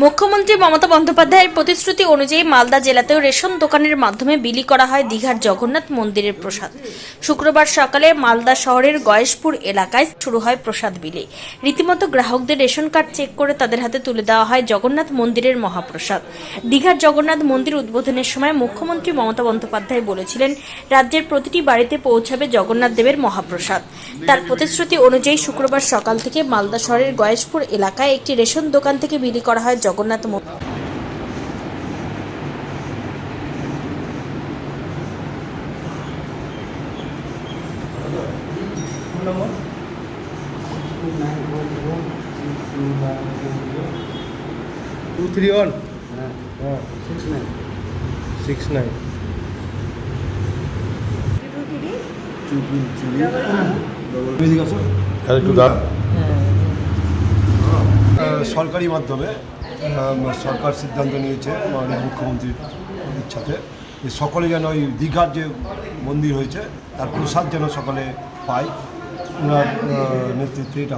মুখ্যমন্ত্রী মমতা বন্দ্যোপাধ্যায়ের প্রতিশ্রুতি অনুযায়ী মালদা জেলাতেও রেশন দোকানের মাধ্যমে বিলি করা হয় দীঘার জগন্নাথ মন্দিরের প্রসাদ। শুক্রবার সকালে মালদা শহরের গয়েশপুর এলাকায় শুরু হয় প্রসাদ বিলি। রীতিমতো গ্রাহকদের রেশন কার্ড চেক করে তাদের হাতে তুলে দেওয়া হয় জগন্নাথ মন্দিরের মহাপ্রসাদ। দীঘার জগন্নাথ মন্দির উদ্বোধনের সময় মুখ্যমন্ত্রী মমতা বন্দ্যোপাধ্যায় বলেছিলেন, রাজ্যের প্রতিটি বাড়িতে পৌঁছাবে জগন্নাথ দেবের মহাপ্রসাদ। তার প্রতিশ্রুতি অনুযায়ী শুক্রবার সকাল থেকে মালদা শহরের গয়েশপুর এলাকায় একটি রেশন দোকান থেকে বিলি করা হয় জগন্নাথ মন্দির। টু থ্রি ওয়ান হ্যাঁ হ্যাঁ সিক্স নাইন সিক্স নাইন একটু সরকারি মাধ্যমে সরকার সিদ্ধান্ত নিয়েছে, মাননীয় মুখ্যমন্ত্রীর ইচ্ছাতে। যে সকলে যেন ওই দীঘার যে মন্দির হয়েছে, তার প্রসাদ যেন সকলে পায়। ওনার নেতৃত্বে এটা